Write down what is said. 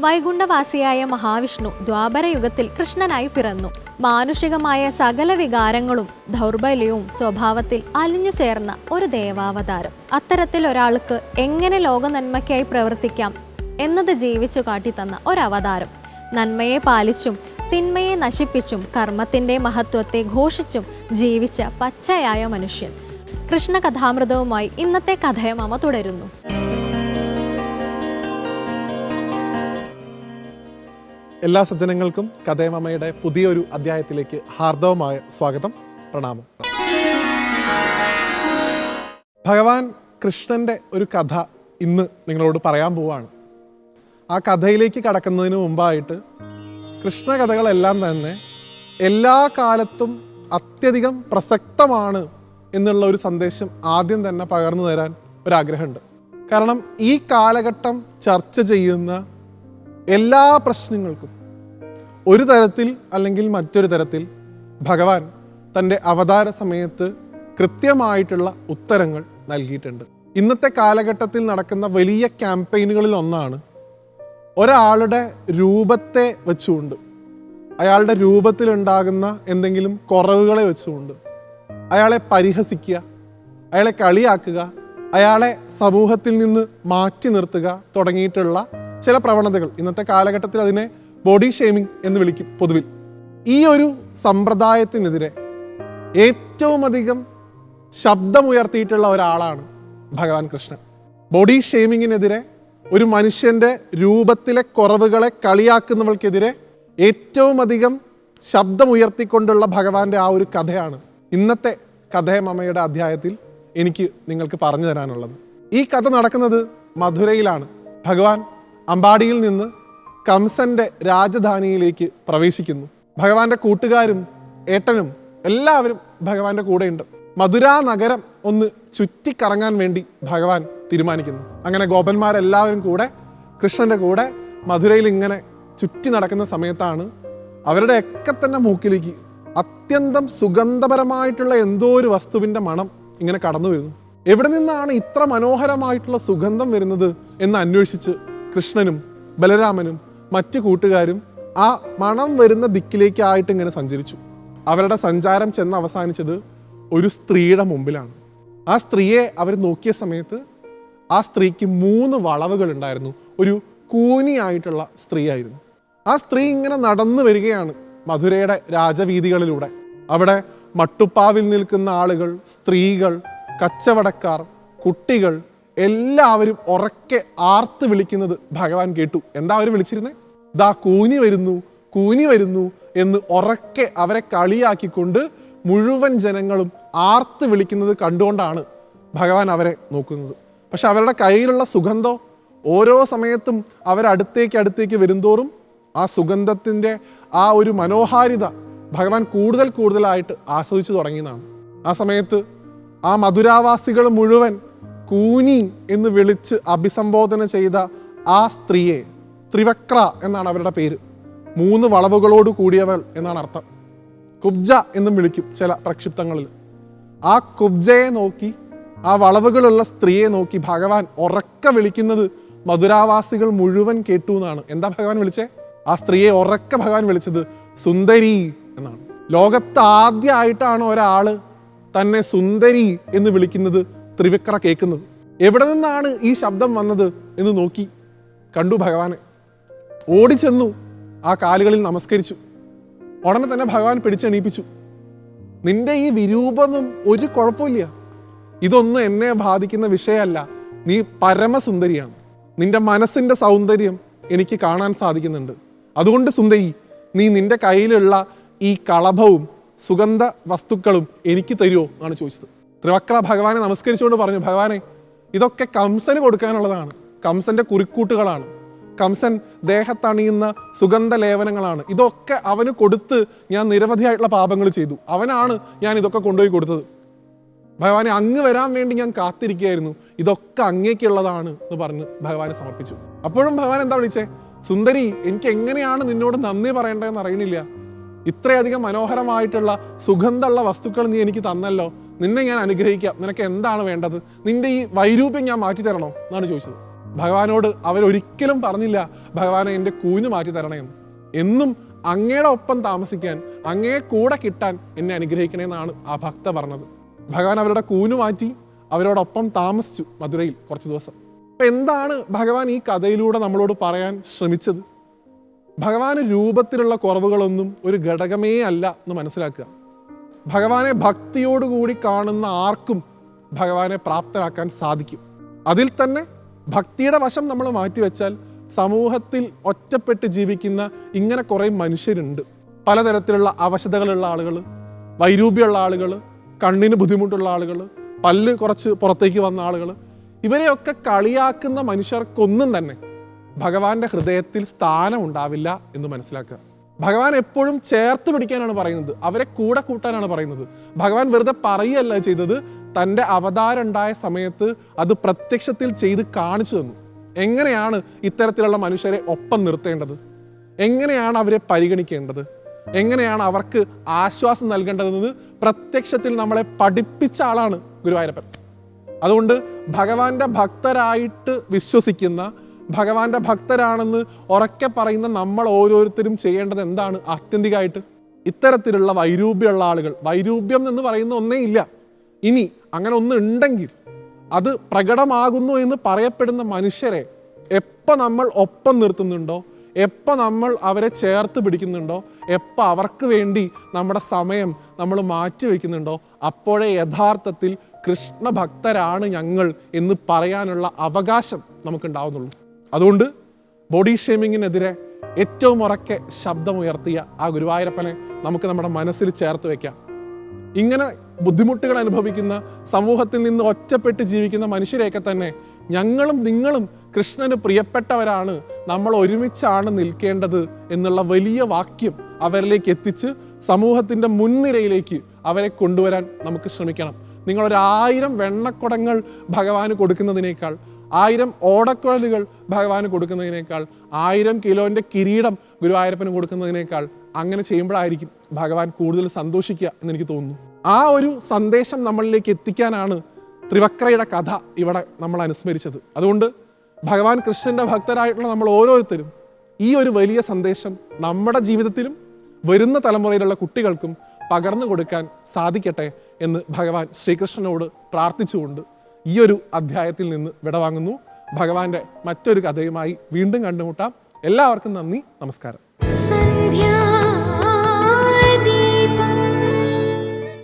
വൈകുണ്ഠവാസിയായ മഹാവിഷ്ണു ദ്വാപരയുഗത്തിൽ കൃഷ്ണനായി പിറന്നു. മാനുഷികമായ സകല വികാരങ്ങളും ദൗർബല്യവും സ്വഭാവത്തിൽ അലിഞ്ഞു ചേർന്ന ഒരു ദേവാവതാരം. അത്തരത്തിൽ ഒരാൾക്ക് എങ്ങനെ ലോക നന്മയ്ക്കായി പ്രവർത്തിക്കാം എന്നത് ജീവിച്ചു കാട്ടിത്തന്ന ഒരവതാരം. നന്മയെ പാലിച്ചും തിന്മയെ നശിപ്പിച്ചും കർമ്മത്തിന്റെ മഹത്വത്തെ ഘോഷിച്ചും ജീവിച്ച പച്ചയായ മനുഷ്യൻ. കൃഷ്ണ കഥാമൃതവുമായി ഇന്നത്തെ കഥയമാമ തുടരുന്നു. എല്ലാ സജ്ജനങ്ങൾക്കും കഥയമ്മയുടെ പുതിയൊരു അധ്യായത്തിലേക്ക് ഹാർദവമായ സ്വാഗതം പ്രണാമം. ഭഗവാൻ കൃഷ്ണന്റെ ഒരു കഥ ഇന്ന് നിങ്ങളോട് പറയാൻ പോവാണ്. ആ കഥയിലേക്ക് കടക്കുന്നതിന് മുമ്പായിട്ട് കൃഷ്ണ കഥകളെല്ലാം തന്നെ എല്ലാ കാലത്തും അത്യധികം പ്രസക്തമാണ് എന്നുള്ള ഒരു സന്ദേശം ആദ്യം തന്നെ പകർന്നു തരാൻ ഒരാഗ്രഹമുണ്ട്. കാരണം ഈ കാലഘട്ടം ചർച്ച ചെയ്യുന്ന എല്ലാ പ്രശ്നങ്ങൾക്കും ഒരു തരത്തിൽ അല്ലെങ്കിൽ മറ്റൊരു തരത്തിൽ ഭഗവാൻ തന്റെ അവതാര സമയത്ത് കൃത്യമായിട്ടുള്ള ഉത്തരങ്ങൾ നൽകിയിട്ടുണ്ട്. ഇന്നത്തെ കാലഘട്ടത്തിൽ നടക്കുന്ന വലിയ ക്യാമ്പയിനുകളിൽ ഒന്നാണ് ഒരാളുടെ രൂപത്തെ വെച്ചുകൊണ്ട് അയാളുടെ രൂപത്തിലുണ്ടാകുന്ന എന്തെങ്കിലും കുറവുകളെ വെച്ചുകൊണ്ട് അയാളെ പരിഹസിക്കുക അയാളെ കളിയാക്കുക അയാളെ സമൂഹത്തിൽ നിന്ന് മാറ്റി നിർത്തുക തുടങ്ങിയിട്ടുള്ള ചില പ്രവണതകൾ. ഇന്നത്തെ കാലഘട്ടത്തിൽ അതിനെ ബോഡി ഷെയ്മിങ് എന്ന് വിളിക്കും പൊതുവിൽ. ഈ ഒരു സമ്പ്രദായത്തിനെതിരെ ഏറ്റവും അധികം ശബ്ദമുയർത്തിയിട്ടുള്ള ഒരാളാണ് ഭഗവാൻ കൃഷ്ണൻ. ബോഡി ഷെയ്മിങ്ങിനെതിരെ ഒരു മനുഷ്യന്റെ രൂപത്തിലെ കുറവുകളെ കളിയാക്കുന്നവൾക്കെതിരെ ഏറ്റവും അധികം ശബ്ദമുയർത്തിക്കൊണ്ടുള്ള ഭഗവാന്റെ ആ ഒരു കഥയാണ് ഇന്നത്തെ കഥയമമ്മയുടെ അധ്യായത്തിൽ എനിക്ക് നിങ്ങൾക്ക് പറഞ്ഞു തരാനുള്ളത്. ഈ കഥ നടക്കുന്നത് മധുരയിലാണ്. ഭഗവാൻ അമ്പാടിയിൽ നിന്ന് കംസന്റെ രാജധാനിയിലേക്ക് പ്രവേശിക്കുന്നു. ഭഗവാന്റെ കൂട്ടുകാരും ഏട്ടനും എല്ലാവരും ഭഗവാന്റെ കൂടെയുണ്ട്. മധുരാ നഗരം ഒന്ന് ചുറ്റിക്കറങ്ങാൻ വേണ്ടി ഭഗവാൻ തീരുമാനിക്കുന്നു. അങ്ങനെ ഗോപന്മാരെല്ലാവരും കൂടെ കൃഷ്ണന്റെ കൂടെ മധുരയിൽ ഇങ്ങനെ ചുറ്റി നടക്കുന്ന സമയത്താണ് അവരുടെ ഒക്കെ തന്നെ മൂക്കിലേക്ക് അത്യന്തം സുഗന്ധപരമായിട്ടുള്ള എന്തോ ഒരു വസ്തുവിന്റെ മണം ഇങ്ങനെ കടന്നു വരുന്നു എവിടെ നിന്നാണ് ഇത്ര മനോഹരമായിട്ടുള്ള സുഗന്ധം വരുന്നത് എന്ന് അന്വേഷിച്ച് കൃഷ്ണനും ബലരാമനും മറ്റു കൂട്ടുകാരും ആ മണം വരുന്ന ദിക്കിലേക്കായിട്ട് ഇങ്ങനെ സഞ്ചരിച്ചു. അവരുടെ സഞ്ചാരം ചെന്ന് അവസാനിച്ചത് ഒരു സ്ത്രീയുടെ മുമ്പിലാണ്. ആ സ്ത്രീയെ അവർ നോക്കിയ സമയത്ത് ആ സ്ത്രീക്ക് മൂന്ന് വളവുകൾ ഉണ്ടായിരുന്നു ഒരു കൂനിയായിട്ടുള്ള സ്ത്രീയായിരുന്നു. ആ സ്ത്രീ ഇങ്ങനെ നടന്നു വരികയാണ് മധുരയുടെ രാജവീതികളിലൂടെ. അവിടെ മട്ടുപ്പാവിൽ നിൽക്കുന്ന ആളുകൾ സ്ത്രീകൾ കച്ചവടക്കാർ കുട്ടികൾ എല്ലാവരും ഉറക്കെ ആർത്ത് വിളിക്കുന്നത് ഭഗവാൻ കേട്ടു. എന്താ അവർ വിളിച്ചിരുന്നേ? ദാ കൂനി വരുന്നു കൂനി വരുന്നു എന്ന് ഉറക്കെ അവരെ കളിയാക്കിക്കൊണ്ട് മുഴുവൻ ജനങ്ങളും ആർത്ത് വിളിക്കുന്നത് കണ്ടുകൊണ്ടാണ് ഭഗവാൻ അവരെ നോക്കുന്നത്. പക്ഷെ അവരുടെ കയ്യിലുള്ള സുഗന്ധം ഓരോ സമയത്തും അവരടുത്തേക്ക് അടുത്തേക്ക് വരുന്തോറും ആ സുഗന്ധത്തിന്റെ ആ ഒരു മനോഹാരിത ഭഗവാൻ കൂടുതൽ കൂടുതലായിട്ട് ആസ്വദിച്ചു തുടങ്ങിയതാണ്. ആ സമയത്ത് ആ മധുരാവാസികൾ മുഴുവൻ കൂനി എന്ന് വിളിച്ച് അഭിസംബോധന ചെയ്ത ആ സ്ത്രീയെ ത്രിവക്ര എന്നാണ് അവരുടെ പേര്. മൂന്ന് വളവുകളോട് കൂടിയവൾ എന്നാണ് അർത്ഥം. കുബ്ജ എന്നും വിളിക്കും ചില പ്രക്ഷിപ്തങ്ങളിൽ. ആ കുബ്ജയെ നോക്കി ആ വളവുകളുള്ള സ്ത്രീയെ നോക്കി ഭഗവാൻ ഉറക്ക വിളിക്കുന്നത് മധുരാവാസികൾ മുഴുവൻ കേട്ടു എന്നാണ്. എന്താ ഭഗവാൻ വിളിച്ചേ? ആ സ്ത്രീയെ ഉറക്ക ഭഗവാൻ വിളിച്ചത് സുന്ദരി എന്നാണ്. ലോകത്ത് ആദ്യമായിട്ടാണ് ഒരാൾ തന്നെ സുന്ദരി എന്ന് വിളിക്കുന്നത് ത്രിവിക്ര കേൾക്കുന്നത്. എവിടെ നിന്നാണ് ഈ ശബ്ദം വന്നത് എന്ന് നോക്കി. കണ്ടു ഭഗവാനെ. ഓടിച്ചെന്നു ആ കാലുകളിൽ നമസ്കരിച്ചു. ഉടനെ തന്നെ ഭഗവാൻ പിടിച്ചെണീപ്പിച്ചു. നിന്റെ ഈ വിരൂപമൊന്നും ഒരു കുഴപ്പമില്ല. ഇതൊന്നും എന്നെ ബാധിക്കുന്ന വിഷയമല്ല. നീ പരമസുന്ദരിയാണ്. നിന്റെ മനസ്സിന്റെ സൗന്ദര്യം എനിക്ക് കാണാൻ സാധിക്കുന്നുണ്ട്. അതുകൊണ്ട് സുന്ദരി നീ നിന്റെ കയ്യിലുള്ള ഈ കളഭവും സുഗന്ധ വസ്തുക്കളും എനിക്ക് തരുമോ എന്നാണ് ചോദിച്ചത്. ത്രിവക്ര ഭഗവാനെ നമസ്കരിച്ചുകൊണ്ട് പറഞ്ഞു ഭഗവാനെ ഇതൊക്കെ കംസന് കൊടുക്കാനുള്ളതാണ്. കംസന്റെ കുറിക്കൂട്ടുകളാണ്. കംസൻ ദേഹത്തണിയുന്ന സുഗന്ധ ലേവനങ്ങളാണ് ഇതൊക്കെ അവന് കൊടുത്ത് ഞാൻ നിരവധിയായിട്ടുള്ള പാപങ്ങൾ ചെയ്തു. അവനാണ് ഞാൻ ഇതൊക്കെ കൊണ്ടുപോയി കൊടുത്തത്. ഭഗവാനെ അങ്ങ് വരാൻ വേണ്ടി ഞാൻ കാത്തിരിക്കുകയായിരുന്നു. ഇതൊക്കെ അങ്ങേക്കുള്ളതാണ് എന്ന് പറഞ്ഞ് ഭഗവാനെ സമർപ്പിച്ചു. അപ്പോഴും ഭഗവാൻ എന്താ വിളിച്ചേ? സുന്ദരി എനിക്ക് എങ്ങനെയാണ് നിന്നോട് നന്ദി പറയേണ്ടതെന്ന് അറിയണില്ല. ഇത്രയധികം മനോഹരമായിട്ടുള്ള സുഗന്ധമുള്ള വസ്തുക്കൾ നീ എനിക്ക് തന്നല്ലോ. നിന്നെ ഞാൻ അനുഗ്രഹിക്കാം. നിനക്ക് എന്താണ് വേണ്ടത്? നിന്റെ ഈ വൈരൂപ്യം ഞാൻ മാറ്റി തരണോ? എന്നാണ് ചോദിച്ചത്. ഭഗവാനോട് അവരൊരിക്കലും പറഞ്ഞില്ല ഭഗവാനെ എന്റെ കൂന് മാറ്റി തരണേന്ന്. എന്നും അങ്ങയുടെ ഒപ്പം താമസിക്കാൻ അങ്ങയെ കൂടെ കിട്ടാൻ എന്നെ അനുഗ്രഹിക്കണേ എന്നാണ് ആ ഭക്ത പറഞ്ഞത്. ഭഗവാൻ അവരുടെ കൂന് മാറ്റി അവരോടൊപ്പം താമസിച്ചു മധുരയിൽ കുറച്ച് ദിവസം. അപ്പൊ എന്താണ് ഭഗവാൻ ഈ കഥയിലൂടെ നമ്മളോട് പറയാൻ ശ്രമിച്ചത്? ഭഗവാന് രൂപത്തിലുള്ള കുറവുകളൊന്നും ഒരു ഘടകമേ അല്ല എന്ന് മനസ്സിലാക്കുക. ഭഗവാനെ ഭക്തിയോടുകൂടി കാണുന്ന ആർക്കും ഭഗവാനെ പ്രാപ്തരാക്കാൻ സാധിക്കും. അതിൽ തന്നെ ഭക്തിയുടെ വശം നമ്മൾ മാറ്റിവെച്ചാൽ സമൂഹത്തിൽ ഒറ്റപ്പെട്ട് ജീവിക്കുന്ന ഇങ്ങനെ കുറേ മനുഷ്യരുണ്ട്. പലതരത്തിലുള്ള അവശതകളുള്ള ആളുകൾ വൈരൂപ്യമുള്ള ആളുകൾ കണ്ണിന് ബുദ്ധിമുട്ടുള്ള ആളുകൾ പല്ല് കുറച്ച് പുറത്തേക്ക് വന്ന ആളുകൾ ഇവരെയൊക്കെ കളിയാക്കുന്ന മനുഷ്യർക്കൊന്നും തന്നെ ഭഗവാന്റെ ഹൃദയത്തിൽ സ്ഥാനം ഉണ്ടാവില്ല എന്ന് മനസ്സിലാക്കുക. ഭഗവാൻ എപ്പോഴും ചേർത്ത് പിടിക്കാനാണ് പറയുന്നത്. അവരെ കൂടെ കൂട്ടാനാണ് പറയുന്നത്. ഭഗവാൻ വെറുതെ പറയുകയല്ല ചെയ്തത്. തന്റെ അവതാരം ഉണ്ടായ സമയത്ത് അത് പ്രത്യക്ഷത്തിൽ ചെയ്ത് കാണിച്ചു തന്നു. എങ്ങനെയാണ് ഇത്തരത്തിലുള്ള മനുഷ്യരെ ഒപ്പം നിർത്തേണ്ടത്? എങ്ങനെയാണ് അവരെ പരിഗണിക്കേണ്ടത്? എങ്ങനെയാണ് അവർക്ക് ആശ്വാസം നൽകേണ്ടതെന്ന് പ്രത്യക്ഷത്തിൽ നമ്മളെ പഠിപ്പിച്ച ആളാണ് ഗുരുവായൂരപ്പൻ. അതുകൊണ്ട് ഭഗവാന്റെ ഭക്തരായിട്ട് വിശ്വസിക്കുന്ന ഭഗവാന്റെ ഭക്തരാണെന്ന് ഉറക്കെ പറയുന്ന നമ്മൾ ഓരോരുത്തരും ചെയ്യേണ്ടത് എന്താണ്? ആത്യന്തികമായിട്ട് ഇത്തരത്തിലുള്ള വൈരൂപ്യമുള്ള ആളുകൾ. വൈരൂപ്യം എന്ന് പറയുന്ന ഒന്നേ ഇല്ല. ഇനി അങ്ങനെ ഒന്ന് ഉണ്ടെങ്കിൽ അത് പ്രകടമാകുന്നു എന്ന് പറയപ്പെടുന്ന മനുഷ്യരെ എപ്പോൾ നമ്മൾ ഒപ്പം നിർത്തുന്നുണ്ടോ? എപ്പോൾ നമ്മൾ അവരെ ചേർത്ത് പിടിക്കുന്നുണ്ടോ? എപ്പോൾ അവർക്ക് വേണ്ടി നമ്മുടെ സമയം നമ്മൾ മാറ്റി വയ്ക്കുന്നുണ്ടോ? അപ്പോഴേ യഥാർത്ഥത്തിൽ കൃഷ്ണഭക്തരാണ് ഞങ്ങൾ എന്ന് പറയാനുള്ള അവകാശം നമുക്കുണ്ടാവുന്നുള്ളൂ. അതുകൊണ്ട് ബോഡി ഷേമിങ്ങിനെതിരെ ഏറ്റവും ഉറക്കെ ശബ്ദമുയർത്തിയ ആ ഗുരുവായൂരപ്പനെ നമുക്ക് നമ്മുടെ മനസ്സിൽ ചേർത്ത് വയ്ക്കാം ഇങ്ങനെ ബുദ്ധിമുട്ടുകൾ അനുഭവിക്കുന്ന സമൂഹത്തിൽ നിന്ന് ഒറ്റപ്പെട്ട് ജീവിക്കുന്ന മനുഷ്യരെയൊക്കെ തന്നെ ഞങ്ങളും നിങ്ങളും കൃഷ്ണന് പ്രിയപ്പെട്ടവരാണ്. നമ്മൾ ഒരുമിച്ചാണ് നിൽക്കേണ്ടത് എന്നുള്ള വലിയ വാക്യം അവരിലേക്ക് എത്തിച്ച് സമൂഹത്തിന്റെ മുൻനിരയിലേക്ക് അവരെ കൊണ്ടുവരാൻ നമുക്ക് ശ്രമിക്കണം. നിങ്ങളൊരായിരം വെണ്ണക്കുടങ്ങൾ ഭഗവാന് കൊടുക്കുന്നതിനേക്കാൾ ആയിരം ഓടക്കുഴലുകൾ ഭഗവാന് കൊടുക്കുന്നതിനേക്കാൾ ആയിരം കിലോന്റെ കിരീടം ഗുരുവായൂരപ്പന് കൊടുക്കുന്നതിനേക്കാൾ അങ്ങനെ ചെയ്യുമ്പോഴായിരിക്കും ഭഗവാൻ കൂടുതൽ സന്തോഷിക്കുക എന്ന് എനിക്ക് തോന്നുന്നു. ആ ഒരു സന്ദേശം നമ്മളിലേക്ക് എത്തിക്കാനാണ് ത്രിവക്രയുടെ കഥ ഇവിടെ നമ്മൾ അനുസ്മരിച്ചത്. അതുകൊണ്ട് ഭഗവാൻ കൃഷ്ണന്റെ ഭക്തരായിട്ടുള്ള നമ്മൾ ഓരോരുത്തരും ഈ ഒരു വലിയ സന്ദേശം നമ്മുടെ ജീവിതത്തിലും വരുന്ന തലമുറയിലുള്ള കുട്ടികൾക്കും പകർന്നു കൊടുക്കാൻ സാധിക്കട്ടെ എന്ന് ഭഗവാൻ ശ്രീകൃഷ്ണനോട് പ്രാർത്ഥിച്ചുകൊണ്ട് ഈ ഒരു അധ്യായത്തിൽ നിന്ന് വിടവാങ്ങുന്നു. ഭഗവാന്റെ മറ്റൊരു കഥയുമായി വീണ്ടും കണ്ടുമുട്ടാം. എല്ലാവർക്കും നന്ദി. നമസ്കാരം.